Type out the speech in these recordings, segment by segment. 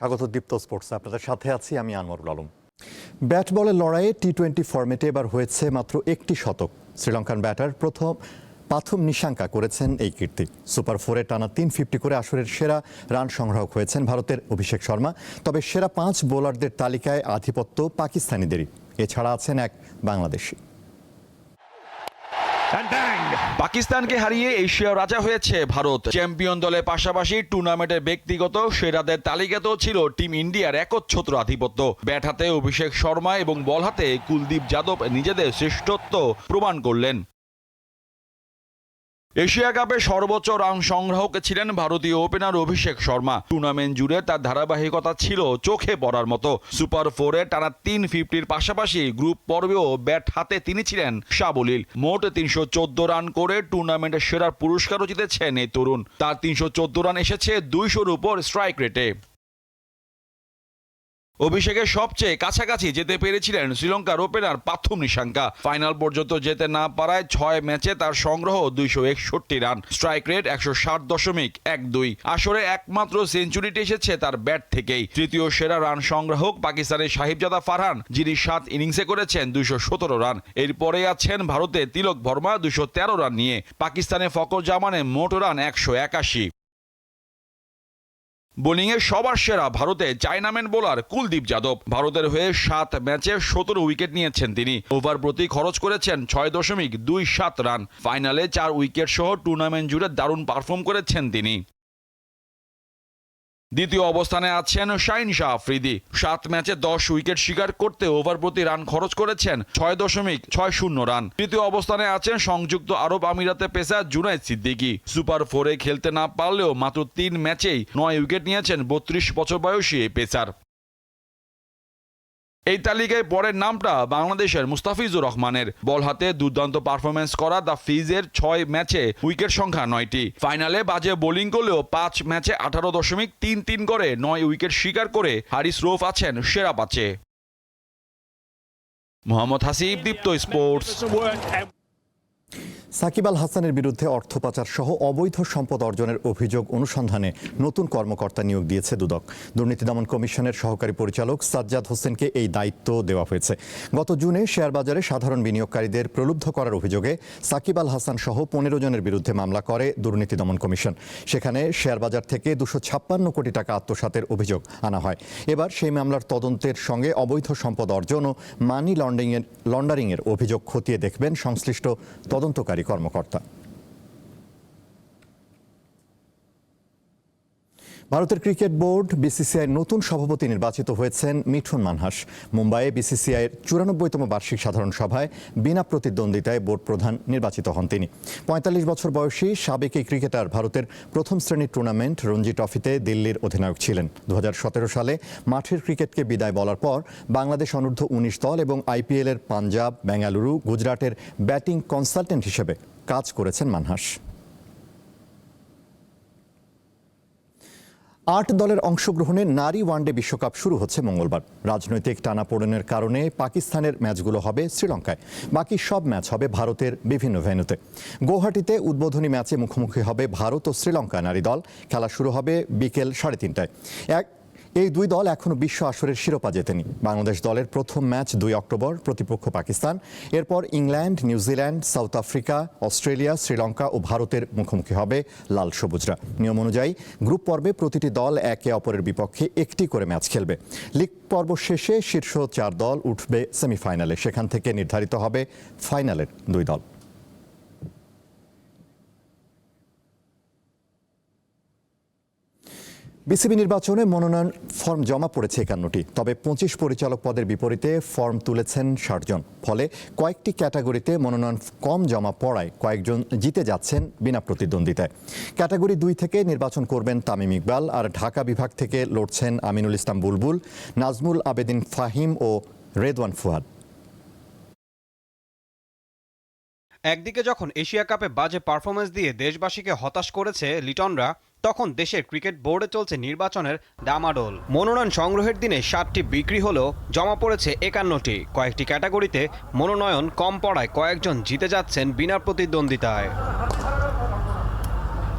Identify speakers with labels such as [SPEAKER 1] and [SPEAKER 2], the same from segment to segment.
[SPEAKER 1] স্বাগত দীপ্ত স্পোর্টস আপনাদের সাথে আছি আমি আনোয়ারুল আলম। ব্যাট বলের লড়াইয়ে টি টোয়েন্টি ফরম্যাটে এবার হয়েছে মাত্র একটি শতক। শ্রীলঙ্কান ব্যাটার প্রথম প্রথম নিশাঙ্কা করেছেন এই কীর্তি। সুপার ফোরে টানা তিন ফিফটি করে আসরের সেরা রান সংগ্রাহক হয়েছেন ভারতের অভিষেক শর্মা। তবে সেরা পাঁচ বোলারদের তালিকায় আধিপত্য পাকিস্তানিদেরই। এছাড়া আছেন এক বাংলাদেশি।
[SPEAKER 2] পাকিস্তানকে হারিয়ে এশিয়ার রাজা হয়েছে ভারত। চ্যাম্পিয়ন দলের পাশাপাশি টুর্নামেন্টের ব্যক্তিগত সেরাদের তালিকাতেও ছিল টিম ইন্ডিয়ার একচ্ছত্র আধিপত্য। ব্যাট হাতে অভিষেক শর্মা এবং বল হাতে কুলদীপ যাদব নিজেদের শ্রেষ্ঠত্ব প্রমাণ করলেন। এশিয়া কাপে সর্বোচ্চ রান সংগ্রাহক ছিলেন ভারতীয় ওপেনার অভিষেক শর্মা। টুর্নামেন্ট জুড়ে তার ধারাবাহিকতা ছিল চোখে পড়ার মতো। সুপার ফোরে টানা তিন ফিফটির পাশাপাশি গ্রুপ পর্বেও ব্যাট হাতে তিনি ছিলেন সাবলীল। মোট তিনশো চোদ্দ রান করে টুর্নামেন্টের সেরার পুরস্কারও জিতেছেন এই তরুণ। তার তিনশো চোদ্দ রান এসেছে দুইশোর উপর স্ট্রাইক রেটে। অভিষেকের সবচেয়ে কাছাকাছি যেতে পেরেছিলেন শ্রীলঙ্কার ওপেনার পাথুম নিশাঙ্কা। ফাইনাল পর্যন্ত যেতে না পারায় ছয় ম্যাচে তার সংগ্রহ দুইশো একষট্টি রান। স্ট্রাইক রেট একশো ষাট দশমিক এক দুই। আসরে একমাত্র সেঞ্চুরিটি এসেছে তার ব্যাট থেকেই। তৃতীয় সেরা রান সংগ্রাহক পাকিস্তানের সাহিবজাদা ফারহান, যিনি সাত ইনিংসে করেছেন দুইশো সতেরো রান। এরপরে আছেন ভারতে তিলক ভর্মা দুশো তেরো রান নিয়ে। পাকিস্তানে ফকর জামানে মোট রান একশো একাশি। বোলিংয়ে সবার সেরা ভারতে চায়নাম্যান বোলার কুলদীপ যাদব। ভারতের হয়ে সাত ম্যাচে সতেরো উইকেট নিয়েছেন তিনি। ওভার প্রতি খরচ করেছেন ছয় দশমিক দুই সাত রান। ফাইনালে চার উইকেট সহ টুর্নামেন্ট জুড়ে দারুণ পারফর্ম করেছেন তিনি। দ্বিতীয় অবস্থানে আছেন শাইন শাহ আফ্রিদি। সাত ম্যাচে দশ উইকেট শিকার করতে ওভার প্রতি রান খরচ করেছেন ছয় দশমিক ছয় শূন্য রান। তৃতীয় অবস্থানে আছেন সংযুক্ত আরব আমিরাতে পেসার জুনাইদ সিদ্দিকি। সুপার ফোরে খেলতে না পারলেও মাত্র তিন ম্যাচেই নয় উইকেট নিয়েছেন বত্রিশ বছর বয়সী এই পেসার। এই তালিকায় পরের নামটা বাংলাদেশের মুস্তাফিজুর রহমানের। বল হাতে দুর্দান্ত পারফরমেন্স করা দ্য ফিজের ছয় ম্যাচে উইকেট সংখ্যা নয়টি। ফাইনালে বাজে বোলিং করলেও পাঁচ ম্যাচে আঠারো দশমিক তিন তিন করে নয় উইকেট শিকার করে হারিস রোফ আছেন সেরা পাচে। মোহাম্মদ হাসিব, দীপ্ত স্পোর্টস।
[SPEAKER 1] সাকিব আল হাসানের বিরুদ্ধে অর্থ পাচার সহ অবৈধ সম্পদ অর্জনের অভিযোগ অনুসন্ধানে নতুন কর্মকর্তা নিয়োগ দিয়েছে দুদক। দুর্নীতি দমন কমিশনের সহকারী পরিচালক সাজ্জাদ হোসেনকে এই দায়িত্ব দেওয়া হয়েছে। গত জুনে শেয়ার বাজারে সাধারণ বিনিয়োগকারীদের প্রলুব্ধ করার অভিযোগে সাকিব আল হাসান সহ পনেরো জনের বিরুদ্ধে মামলা করে দুর্নীতি দমন কমিশন। সেখানে শেয়ার বাজার থেকে দুশো ছাপ্পান্ন কোটি টাকা আত্মসাতের অভিযোগ আনা হয়। এবার সেই মামলার তদন্তের সঙ্গে অবৈধ সম্পদ অর্জন ও মানি লন্ডারিংয়ের লন্ডারিংয়ের অভিযোগ খতিয়ে দেখবেন সংশ্লিষ্ট তদন্তকারী কর্মকর্তা। ভারতের ক্রিকেট বোর্ড বিসিসিআই নতুন সভাপতি নির্বাচিত হয়েছেন মিঠুন মানহাস। মুম্বাইয়ে বিসিসিআইয়ের চুরানব্বইতম বার্ষিক সাধারণ সভায় বিনা প্রতিদ্বন্দ্বিতায় বোর্ড প্রধান নির্বাচিত হন তিনি। পঁয়তাল্লিশ বছর বয়সী সাবেক এই ক্রিকেটার ভারতের প্রথম শ্রেণির টুর্নামেন্ট রঞ্জি ট্রফিতে দিল্লির অধিনায়ক ছিলেন। দু হাজার সতেরো সালে মাঠের ক্রিকেটকে বিদায় বলার পর বাংলাদেশ অনূর্ধ্ব উনিশ দল এবং আইপিএলের পাঞ্জাব, বেঙ্গালুরু, গুজরাটের ব্যাটিং কনসালটেন্ট হিসেবে কাজ করেছেন মানহাস। আট দলের অংশগ্রহণে নারী ওয়ানডে বিশ্বকাপ শুরু হচ্ছে মঙ্গলবার। রাজনৈতিক টানাপোড়েনের কারণে পাকিস্তানের ম্যাচগুলো হবে শ্রীলঙ্কায়। বাকি সব ম্যাচ হবে ভারতের বিভিন্ন ভেন্যুতে। গৌহাটিতে উদ্বোধনী ম্যাচে মুখোমুখি হবে ভারত ও শ্রীলঙ্কা নারী দল। খেলা শুরু হবে বিকেল সাড়ে তিনটায়। এক এই দুই দল এখনও বিশ্ব আসরের শিরোপা জেতেনি। বাংলাদেশ দলের প্রথম ম্যাচ দুই অক্টোবর, প্রতিপক্ষ পাকিস্তান। এরপর England New Zealand South Africa, Australia, Sri Lanka ও ভারতের মুখোমুখি হবে লাল সবুজরা। নিয়ম অনুযায়ী গ্রুপ পর্বে প্রতিটি দল একে অপরের বিপক্ষে একটি করে ম্যাচ খেলবে। লিগ পর্ব শেষে শীর্ষ চার দল উঠবে সেমিফাইনালে। সেখান থেকে নির্ধারিত হবে ফাইনালের দুই দল। বিসিবি নির্বাচনে মনোনয়ন ফর্ম জমা পড়েছে একান্নটি, তবে পঁচিশ পরিচালক পদের বিপরীতে ফর্ম তুলেছেন ষাটজন ফলে কয়েকটি ক্যাটাগরিতে মনোনয়ন কম জমা পড়ায় কয়েকজন জিতে যাচ্ছেন বিনা প্রতিদ্বন্দ্বিতায়। ক্যাটাগরি দুই থেকে নির্বাচন করবেন তামিম ইকবাল আর ঢাকা বিভাগ থেকে লড়ছেন আমিনুল ইসলাম বুলবুল, নাজমুল আবেদিন ফাহিম ও রেদওয়ান ফুয়াদ।
[SPEAKER 3] একদিকে যখন এশিয়া কাপে বাজে পারফরমেন্স দিয়ে দেশবাসীকে হতাশ করেছে লিটনরা তখন দেশের ক্রিকেট বোর্ডে চলছে নির্বাচনের ডামাডোল মনোনয়ন সংগ্রহের দিনে সাতটি বিক্রি হলেও জমা পড়েছে একান্নটি। কয়েকটি ক্যাটাগরিতে মনোনয়ন কম পড়ায় কয়েকজন জিতে যাচ্ছেন বিনা প্রতিদ্বন্দ্বিতায়।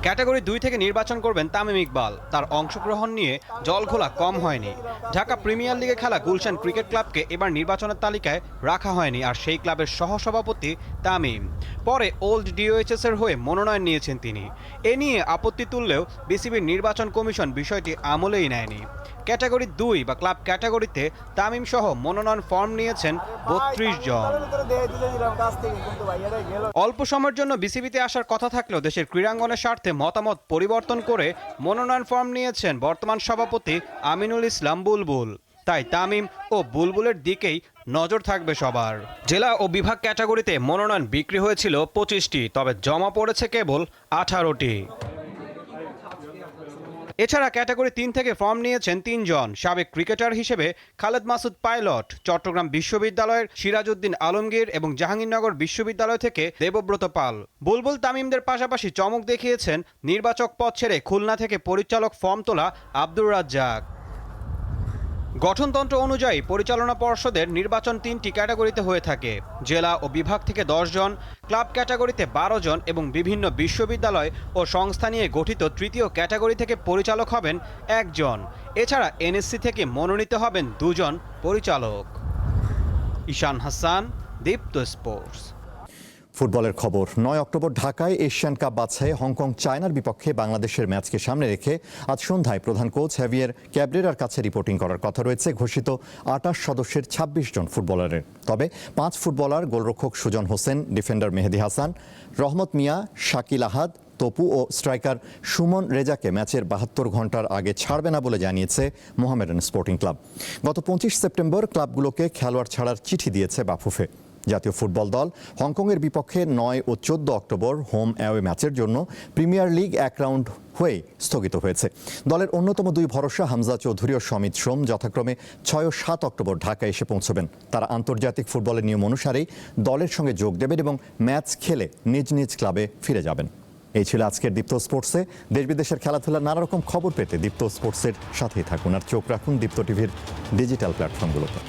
[SPEAKER 3] ক্যাটাগরি দুই থেকে নির্বাচন করবেন তামিম ইকবাল। তার অংশগ্রহণ নিয়ে জলঘোলা কম হয়নি। ঢাকা প্রিমিয়ার লিগে খেলা গুলশান ক্রিকেট ক্লাবকে এবার নির্বাচনের তালিকায় রাখা হয়নি আর সেই ক্লাবের সহসভাপতি তামিম। পরে ওল্ড ডিওএইচএস এর হয়ে মনোনয়ন নিয়েছেন তিনি। এ নিয়ে আপত্তি তুললেও বিসিবির নির্বাচন কমিশন বিষয়টি আমলেই নেয়নি। ক্যাটাগরি দুই বা ক্লাব ক্যাটাগরিতে তামিম সহ মনোনয়ন ফর্ম নিয়েছেন বত্রিশ জন। অল্প সময়ের জন্য বিসিবিতে আসার কথা থাকলেও দেশের ক্রীড়াঙ্গনের স্বার্থে মতামত পরিবর্তন করে মনোনয়ন ফর্ম নিয়েছেন বর্তমান সভাপতি আমিনুল ইসলাম বুলবুল। তাই তামিম ও বুলবুলের দিকেই নজর থাকবে সবার। জেলা ও বিভাগ ক্যাটাগরিতে মনোনয়ন বিক্রি হয়েছিল পঁচিশটি তবে জমা পড়েছে কেবল আঠারোটি। এছাড়া ক্যাটাগরি তিন থেকে ফর্ম নিয়েছেন তিনজন। সাবেক ক্রিকেটার হিসেবে খালেদ মাসুদ পাইলট, চট্টগ্রাম বিশ্ববিদ্যালয়ের সিরাজউদ্দিন আলমগীর এবং জাহাঙ্গীরনগর বিশ্ববিদ্যালয় থেকে দেবব্রত পাল। বুলবুল তামিমদের পাশাপাশি চমক দেখিয়েছেন নির্বাচক পদ ছেড়ে খুলনা থেকে পরিচালক ফর্ম তোলা আব্দুর রাজ্জাক। গঠনতন্ত্র অনুযায়ী পরিচালনা পর্ষদের নির্বাচন তিনটি ক্যাটাগরিতে হয়ে থাকে। জেলা ও বিভাগ থেকে জন, ক্লাব ক্যাটাগরিতে বারো জন এবং বিভিন্ন বিশ্ববিদ্যালয় ও সংস্থা নিয়ে গঠিত তৃতীয় ক্যাটাগরি থেকে পরিচালক হবেন একজন। এছাড়া এনএসসি থেকে মনোনীত হবেন দুজন পরিচালক। ঈশান হাসান, দীপ্ত স্পোর্টস।
[SPEAKER 1] ফুটবলের খবর। নয় অক্টোবর ঢাকায় এশিয়ান কাপ বাছাইয়ে হংকং চায়নার বিপক্ষে বাংলাদেশের ম্যাচকে সামনে রেখে আজ সন্ধ্যায় প্রধান কোচ হ্যাভিয়ার ক্যাবরেরার কাছে রিপোর্টিং করার কথা রয়েছে ঘোষিত আটাশ সদস্যের ২৬ জন ফুটবলারের। তবে পাঁচ ফুটবলার গোলরক্ষক সুজন হোসেন, ডিফেন্ডার মেহেদি হাসান, রহমত মিয়া, শাকিল আহাদ, তপু ও স্ট্রাইকার সুমন রেজাকে ম্যাচের বাহাত্তর ঘণ্টার আগে ছাড়বে না বলে জানিয়েছে মোহামেডান স্পোর্টিং ক্লাব। গত পঁচিশ সেপ্টেম্বর ক্লাবগুলোকে খেলোয়াড় ছাড়ার চিঠি দিয়েছে বাফুফে। জাতীয় ফুটবল দল। হংকংয়ের বিপক্ষে নয় ও চোদ্দ অক্টোবর হোম অ্যাওয়ে ম্যাচের জন্য প্রিমিয়ার লিগ এক রাউন্ড হয়ে স্থগিত হয়েছে। দলের অন্যতম দুই ভরসা হামজা চৌধুরী ও সমিত সোম যথাক্রমে ছয় ও সাত অক্টোবর ঢাকায় এসে পৌঁছবেন। তারা আন্তর্জাতিক ফুটবলের নিয়ম অনুসারেই দলের সঙ্গে যোগ দেবেন এবং ম্যাচ খেলে নিজ নিজ ক্লাবে ফিরে যাবেন। এই ছিল আজকের দীপ্ত স্পোর্টসে। দেশ বিদেশের খেলাধুলার নানা রকম খবর পেতে দীপ্ত স্পোর্টসের সাথেই থাকুন। আর চোখ রাখুন দীপ্ত টিভির ডিজিটাল প্ল্যাটফর্মগুলোতে।